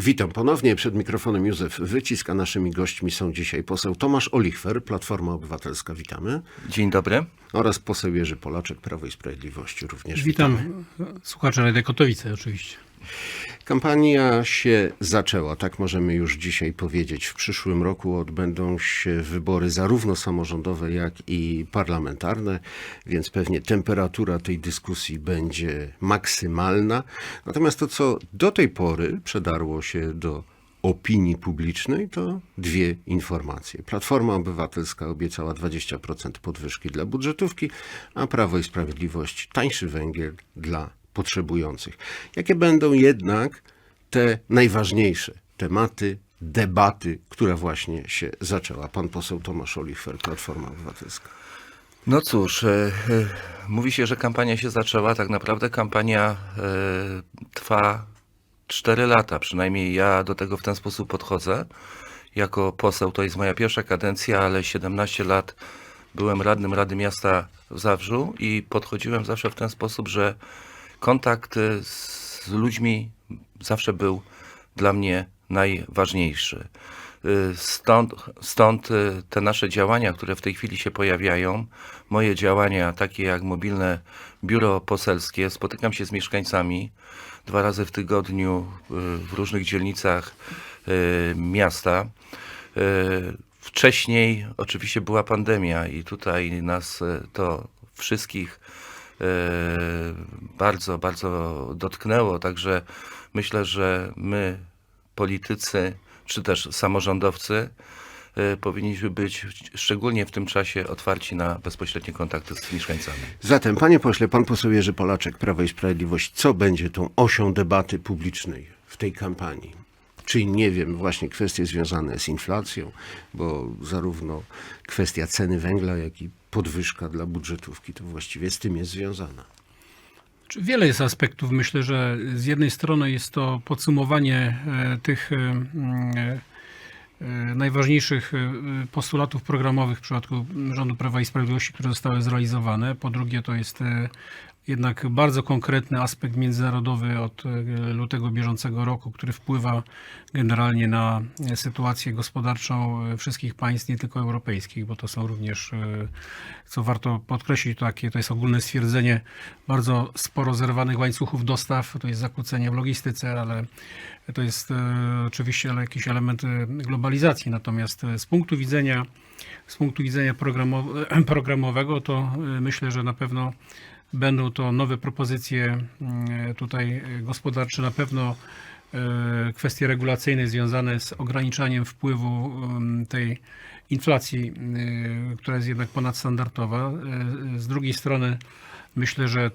Witam ponownie. Przed mikrofonem Józef Wycisk, a naszymi gośćmi są dzisiaj poseł Tomasz Olichwer, Platforma Obywatelska, witamy. Dzień dobry. Oraz poseł Jerzy Polaczek, Prawo i Sprawiedliwość, również Witam witamy. słuchacze Radia Kotowice oczywiście. Kampania się zaczęła, tak możemy już dzisiaj powiedzieć. W przyszłym roku odbędą się wybory zarówno samorządowe, jak i parlamentarne, więc pewnie temperatura tej dyskusji będzie maksymalna. Natomiast to, co do tej pory przedarło się do opinii publicznej, to dwie informacje. Platforma Obywatelska obiecała 20% podwyżki dla budżetówki, a Prawo i Sprawiedliwość tańszy węgiel dla potrzebujących. Jakie będą jednak te najważniejsze tematy debaty, która właśnie się zaczęła? Pan poseł Tomasz Olichwer, Platforma Obywatelska. No cóż, e, e, mówi się, że kampania się zaczęła. Tak naprawdę kampania e, trwa 4 lata. Przynajmniej ja do tego w ten sposób podchodzę. Jako poseł to jest moja pierwsza kadencja, ale 17 lat byłem radnym Rady Miasta w Zabrzu i podchodziłem zawsze w ten sposób, że kontakt e, z ludźmi zawsze był dla mnie najważniejszy. Y, Stąd, stąd y, te nasze działania, które w tej chwili się pojawiają, moje działania, takie jak mobilne biuro poselskie, spotykam się z mieszkańcami dwa razy w tygodniu w różnych dzielnicach miasta. Wcześniej oczywiście była pandemia i tutaj nas to wszystkich e, bardzo, bardzo dotknęło. Także myślę, że my, politycy, czy też samorządowcy, e, powinniśmy być szczególnie w tym czasie otwarci na bezpośrednie kontakty z mieszkańcami. Zatem, panie pośle, pan poseł Jerzy Polaczek, Prawo i Sprawiedliwość, co będzie tą osią debaty publicznej w tej kampanii? Czyli, nie wiem, właśnie kwestie związane z inflacją, bo zarówno kwestia ceny węgla, jak i podwyżka dla budżetówki to właściwie z tym jest związana. Wiele jest aspektów. Myślę, że z jednej strony jest to podsumowanie e, tych e, e, najważniejszych postulatów programowych w przypadku rządu Prawa i Sprawiedliwości, które zostały zrealizowane. Po drugie, to jest jednak bardzo konkretny aspekt międzynarodowy od e, lutego bieżącego roku, który wpływa generalnie na e, sytuację gospodarczą e, wszystkich państw, nie tylko europejskich, bo to są również, co warto podkreślić, takie to jest ogólne stwierdzenie bardzo sporo zerwanych łańcuchów dostaw, to jest zakłócenie w logistyce, ale to jest oczywiście jakiś element globalizacji. Natomiast z punktu widzenia z punktu widzenia programow- programowego, to myślę, że na pewno będą to nowe propozycje mm, tutaj e, gospodarcze, na pewno e, kwestie regulacyjne związane z ograniczaniem wpływu em, tej inflacji, e, która jest jednak ponadstandardowa. E, Z drugiej strony myślę, że e,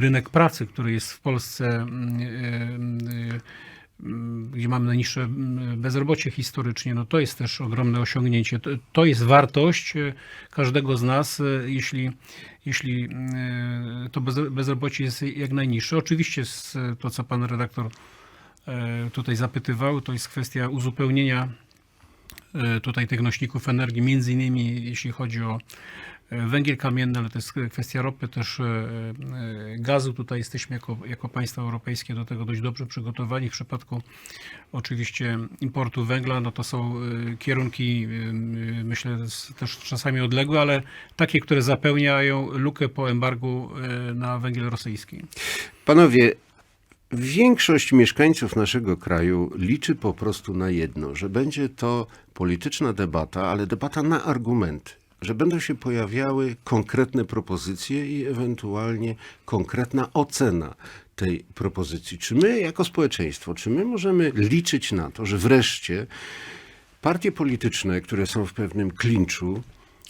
rynek pracy, który jest w Polsce mm, e, e, gdzie mamy najniższe m, bezrobocie historycznie, no to jest też ogromne osiągnięcie. To, to jest wartość e, każdego z nas, e, jeśli, jeśli e, to bez- bezrobocie jest jak najniższe. Oczywiście to, co pan redaktor tutaj zapytywał, to jest kwestia uzupełnienia tutaj tych nośników energii, między innymi jeśli chodzi o węgiel kamienny, ale to jest kwestia ropy, też e, e, gazu. Tutaj jesteśmy jako, jako państwo europejskie do tego dość dobrze przygotowani. W przypadku oczywiście importu węgla, no to są e, kierunki, myślę, też czasami odległe, ale takie, które zapełniają lukę po embargu na węgiel rosyjski. Panowie, większość mieszkańców naszego kraju liczy po prostu na jedno, że będzie to polityczna debata, ale debata na argumenty. Że będą się pojawiały konkretne propozycje i ewentualnie konkretna ocena tej propozycji. Czy my, jako społeczeństwo, czy my możemy liczyć na to, że wreszcie partie polityczne, które są w pewnym klinczu,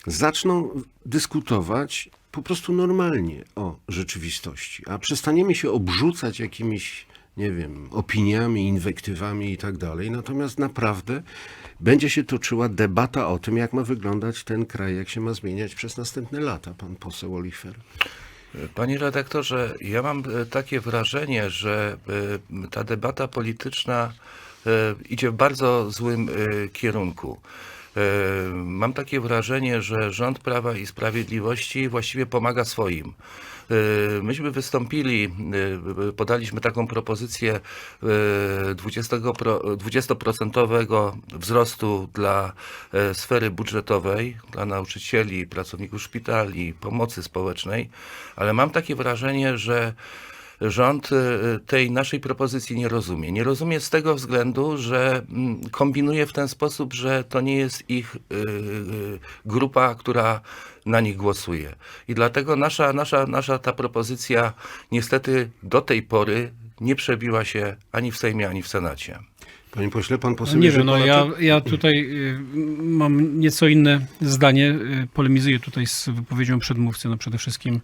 zaczną dyskutować po prostu normalnie o rzeczywistości, a przestaniemy się obrzucać jakimiś, nie wiem, opiniami, inwektywami i tak dalej. Natomiast naprawdę będzie się toczyła debata o tym, jak ma wyglądać ten kraj, jak się ma zmieniać przez następne lata, pan poseł Olifer. Panie redaktorze, ja mam e, takie wrażenie, że e, ta debata polityczna e, idzie w bardzo złym kierunku. Mam takie wrażenie, że rząd Prawa i Sprawiedliwości właściwie pomaga swoim. E, Myśmy wystąpili, e, podaliśmy taką propozycję e, 20 pro- 20% wzrostu dla sfery budżetowej, dla nauczycieli, pracowników szpitali, pomocy społecznej, ale mam takie wrażenie, że rząd e, tej naszej propozycji nie rozumie. Nie rozumie z tego względu, że mm, kombinuje w ten sposób, że to nie jest ich e, grupa, która na nich głosuje. I dlatego nasza, nasza, nasza ta propozycja niestety do tej pory nie przebiła się ani w Sejmie, ani w Senacie. Panie pośle, pan No poseł nie wiem, no ja, ja tutaj y, mam nieco inne zdanie. y, Polemizuję tutaj z wypowiedzią przedmówcy. No przede wszystkim y,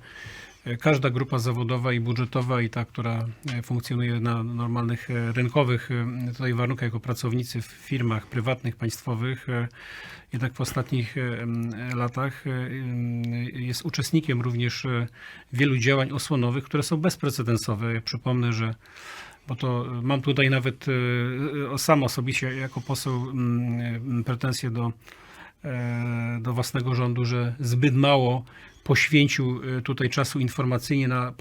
każda grupa zawodowa i budżetowa i ta, która y, funkcjonuje na normalnych y, rynkowych y, tutaj warunkach jako pracownicy w firmach prywatnych, państwowych, jednak w ostatnich latach jest uczestnikiem również wielu działań osłonowych, które są bezprecedensowe. Ja przypomnę, że bo to mam tutaj nawet sam osobiście jako poseł pretensje do, e, do własnego rządu, że zbyt mało poświęcił y, tutaj czasu informacyjnie na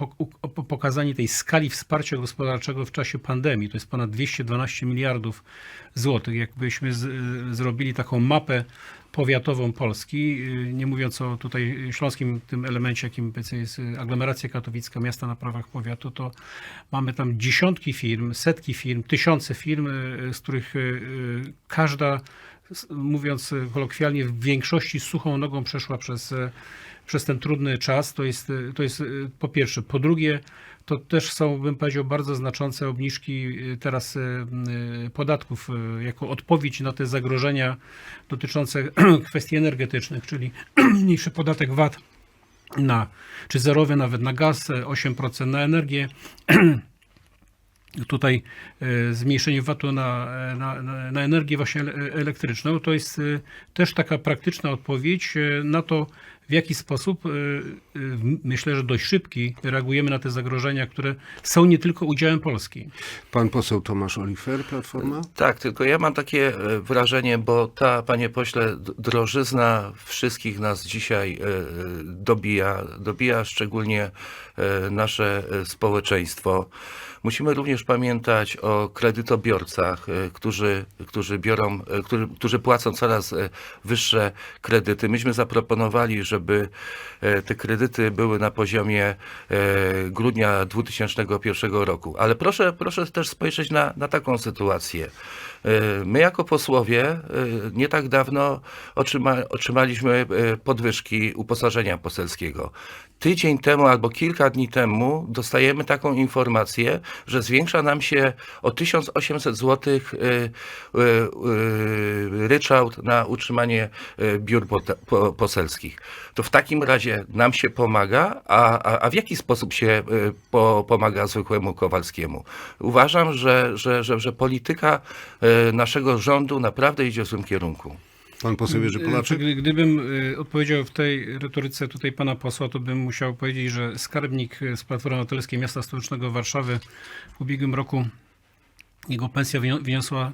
pokazanie tej skali wsparcia gospodarczego w czasie pandemii. To jest ponad 212 miliardów złotych. Jakbyśmy z, zrobili taką mapę powiatową Polski, y, nie mówiąc o tutaj śląskim tym elemencie, jakim jest y, aglomeracja katowicka, miasta na prawach powiatu, to mamy tam dziesiątki firm, setki firm, tysiące firm, y, z których każda, mówiąc kolokwialnie, w większości suchą nogą przeszła przez, przez ten trudny czas. To jest, to jest po pierwsze. Po drugie, to też są, bym powiedział, bardzo znaczące obniżki y, teraz y, y, podatków jako odpowiedź na te zagrożenia dotyczące kwestii energetycznych, czyli mniejszy podatek VAT na, czy zerowy nawet na gaz, e, 8% na energię. Tutaj zmniejszenie VAT-u na, na, na- energię właśnie ele- elektryczną to jest też taka praktyczna odpowiedź na to, w jaki sposób, e, w- myślę, że dość szybki, reagujemy na te zagrożenia, które są nie tylko udziałem Polski. Pan poseł Tomasz Olifer, Platforma? Tak, tylko ja mam takie e, wrażenie, bo ta, panie pośle, drożyzna wszystkich nas dzisiaj e, e, dobija, dobija szczególnie nasze społeczeństwo. Musimy również pamiętać o kredytobiorcach, którzy, którzy biorą, którzy, którzy płacą coraz wyższe kredyty. Myśmy zaproponowali, żeby e, te kredyty były na poziomie e, grudnia 2001 roku. Ale proszę, proszę też spojrzeć na, na taką sytuację. E, My jako posłowie nie tak dawno otrzyma, otrzymaliśmy podwyżki uposażenia poselskiego. Tydzień temu albo kilka dni temu dostajemy taką informację, że zwiększa nam się o 1800 zł ryczałt na utrzymanie biur poselskich. To w takim razie nam się pomaga, a, a, a w jaki sposób się e, po, pomaga zwykłemu Kowalskiemu? Uważam, że, że, że, że polityka e, naszego rządu naprawdę idzie w złym kierunku. Pan poseł Jerzy Y, Polaczek? Gdy- Gdybym odpowiedział w tej retoryce tutaj pana posła, to bym musiał powiedzieć, że skarbnik z Platformy Obywatelskiej Miasta Stołecznego Warszawy w ubiegłym roku jego pensja wyniosła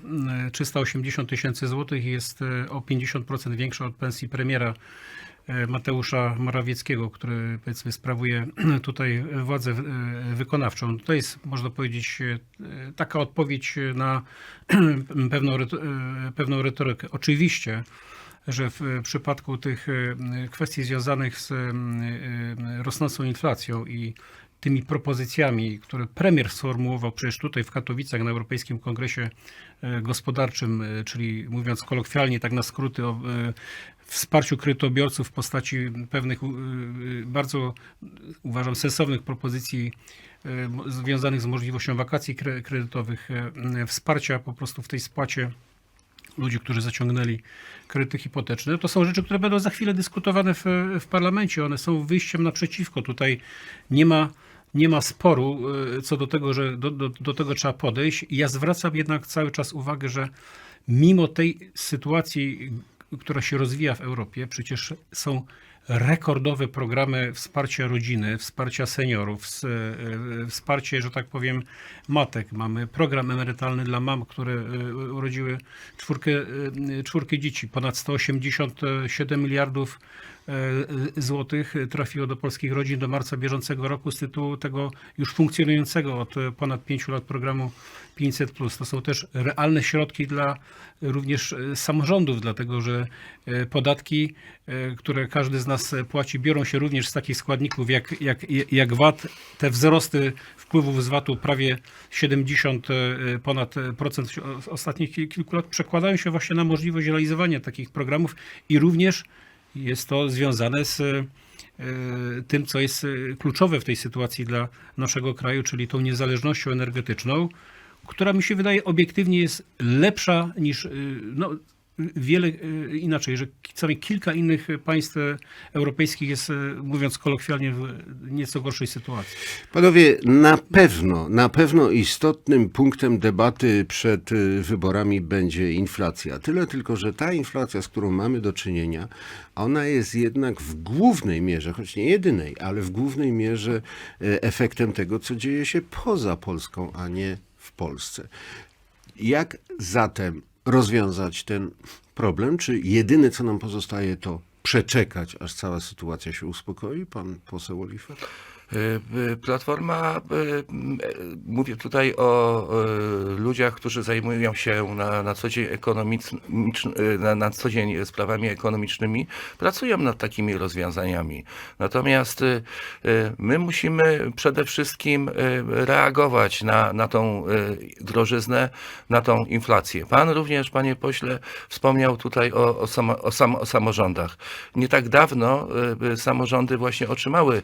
y, 380 tysięcy złotych i jest o 50% większa od pensji premiera Mateusza Morawieckiego, który powiedzmy sprawuje tutaj władzę y, wykonawczą. To jest, można powiedzieć, y, taka odpowiedź na pewną, pewną retorykę. Oczywiście, że w przypadku tych kwestii związanych z rosnącą inflacją i tymi propozycjami, które premier sformułował przecież tutaj w Katowicach na Europejskim Kongresie Gospodarczym, czyli mówiąc kolokwialnie, tak na skróty, wsparciu kredytobiorców w postaci pewnych y, y, bardzo, uważam, sensownych propozycji y, związanych z możliwością wakacji kre- kredytowych, wsparcia po prostu w tej spłacie ludzi, którzy zaciągnęli kredyty hipoteczne. To są rzeczy, które będą za chwilę dyskutowane w, w parlamencie. One są wyjściem naprzeciwko. Tutaj nie ma, nie ma sporu co do tego, że do, do, do tego trzeba podejść. Ja zwracam jednak cały czas uwagę, że mimo tej sytuacji, która się rozwija w Europie, przecież są rekordowe programy wsparcia rodziny, wsparcia seniorów, e, wsparcie, że tak powiem, matek. Mamy program emerytalny dla mam, które e, urodziły czwórkę, e, czwórkę dzieci. Ponad 187 miliardów złotych trafiło do polskich rodzin do marca bieżącego roku z tytułu tego już funkcjonującego od e, ponad pięciu lat programu 500+. To są też realne środki dla również e, samorządów, dlatego że e, podatki, e, które każdy z nas e, płaci, biorą się również z takich składników jak, jak, jak VAT. Te wzrosty wpływów z VAT-u prawie 70 e, ponad e, procent ostatnich kil- kilku lat przekładają się właśnie na możliwość realizowania takich programów i również jest to związane z e, tym, co jest e, kluczowe w tej sytuacji dla naszego kraju, czyli tą niezależnością energetyczną, która mi się wydaje obiektywnie jest lepsza niż e, no, wiele e, inaczej, że najmniej kilka innych państw e, europejskich jest, e, mówiąc kolokwialnie, w nieco gorszej sytuacji. Panowie, na pewno, na pewno istotnym punktem debaty przed y, wyborami będzie inflacja. Tyle tylko, że ta inflacja, z którą mamy do czynienia, ona jest jednak w głównej mierze, choć nie jedynej, ale w głównej mierze efektem tego, co dzieje się poza Polską, a nie w Polsce. Jak zatem rozwiązać ten problem? Czy jedyne, co nam pozostaje, to przeczekać, aż cała sytuacja się uspokoi? Pan poseł Oliver? Y, y, Platforma, y, mówię tutaj o ludziach, którzy zajmują się na, na co dzień na, na co dzień sprawami ekonomicznymi, pracują nad takimi rozwiązaniami. Natomiast my musimy przede wszystkim reagować na, na tą drożyznę, na tą inflację. Pan również, panie pośle, wspomniał tutaj o, o, samo, o, sam, o samorządach. Nie tak dawno samorządy właśnie otrzymały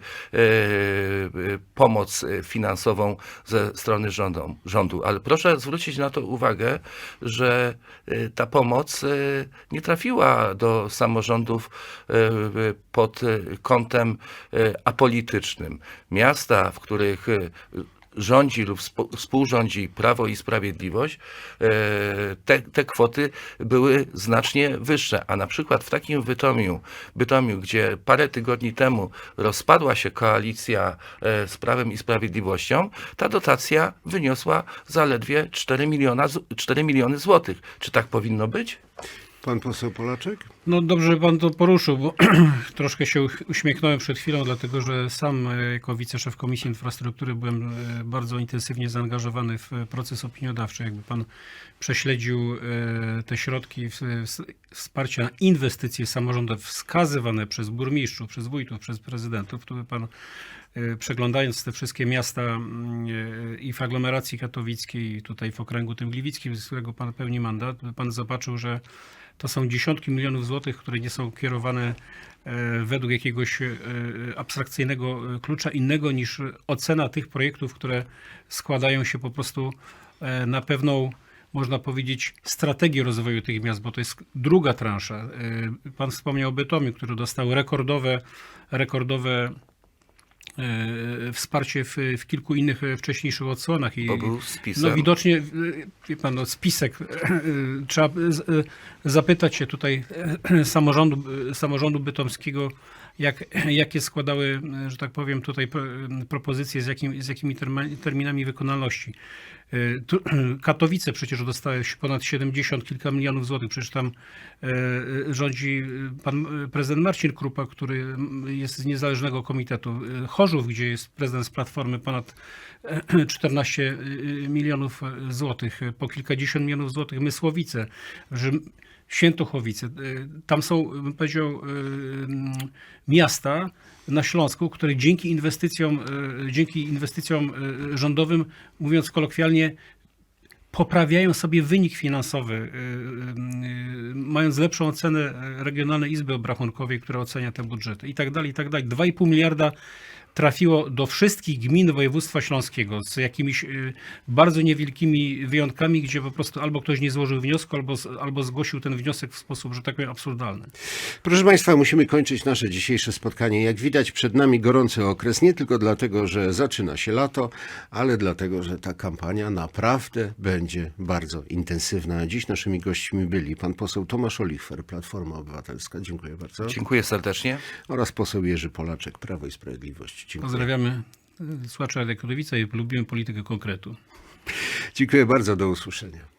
pomoc y, finansową ze strony rządu, rządu. Ale proszę zwrócić na to uwagę, że y, ta pomoc y, nie trafiła do samorządów y, y, pod y, kątem y, apolitycznym. Miasta, w których y, rządzi lub współrządzi Prawo i Sprawiedliwość, e, te, te kwoty były znacznie wyższe. A na przykład w takim Bytomiu, Bytomiu, gdzie parę tygodni temu rozpadła się koalicja e, z Prawem i Sprawiedliwością, ta dotacja wyniosła zaledwie 4, miliona, z- 4 miliony złotych. Czy tak powinno być? Pan poseł Polaczek? No dobrze, że pan to poruszył, bo troszkę się uśmiechnąłem przed chwilą, dlatego że sam e, jako wiceszef Komisji Infrastruktury byłem e, bardzo intensywnie zaangażowany w e, proces opiniodawczy. Jakby pan prześledził te środki wsparcia na inwestycje samorządowe wskazywane przez burmistrzów, przez wójtów, przez prezydentów, to by pan przeglądając te wszystkie miasta mm, e, i w aglomeracji katowickiej, tutaj w okręgu tym gliwickim, z którego pan pełni mandat, pan zobaczył, że to są dziesiątki milionów złotych, które nie są kierowane e, według jakiegoś e, abstrakcyjnego e, klucza innego niż ocena tych projektów, które składają się po prostu e, na pewną, można powiedzieć, strategię rozwoju tych miast, bo to jest druga transza. E, Pan wspomniał o Bytomiu, który dostał rekordowe, rekordowe e, wsparcie w, w kilku innych e, wcześniejszych odsłonach. I, Bo był spisem. no widocznie, y, wie pan, no, spisek. Trzeba zapytać się tutaj samorządu, samorządu bytomskiego, jak, jakie składały, że tak powiem, tutaj pro- propozycje, z, jakim, z jakimi terminami wykonalności. Tu- Katowice przecież dostały ponad 70 kilka milionów złotych. Przecież tam y, rządzi pan prezydent Marcin Krupa, który jest z niezależnego komitetu. Y, Chorzów, gdzie jest prezydent z Platformy, ponad 14 milionów złotych, po kilkadziesiąt milionów złotych Mysłowice, Rzym, Świętochowice. Y, Tam są, bym powiedział, y, mm, miasta na Śląsku, które dzięki inwestycjom, y, dzięki inwestycjom rządowym, mówiąc kolokwialnie, poprawiają sobie wynik finansowy, mając lepszą ocenę Regionalnej Izby Obrachunkowej, która ocenia te budżety i tak dalej, i tak dalej. 2,5 miliarda trafiło do wszystkich gmin województwa śląskiego z jakimiś y, bardzo niewielkimi wyjątkami, gdzie po prostu albo ktoś nie złożył wniosku, albo, albo zgłosił ten wniosek w sposób, że tak powiem, absurdalny. Proszę Państwa, musimy kończyć nasze dzisiejsze spotkanie. Jak widać, przed nami gorący okres, nie tylko dlatego, że zaczyna się lato, ale dlatego, że ta kampania naprawdę będzie bardzo intensywna. Dziś naszymi gośćmi byli pan poseł Tomasz Olichwer, Platforma Obywatelska. Dziękuję bardzo. Dziękuję serdecznie. Oraz poseł Jerzy Polaczek, Prawo i Sprawiedliwość. Dziękuję. Pozdrawiamy y, słuchaczy Radia Kudowica i lubimy politykę konkretu. Dziękuję bardzo. Do usłyszenia.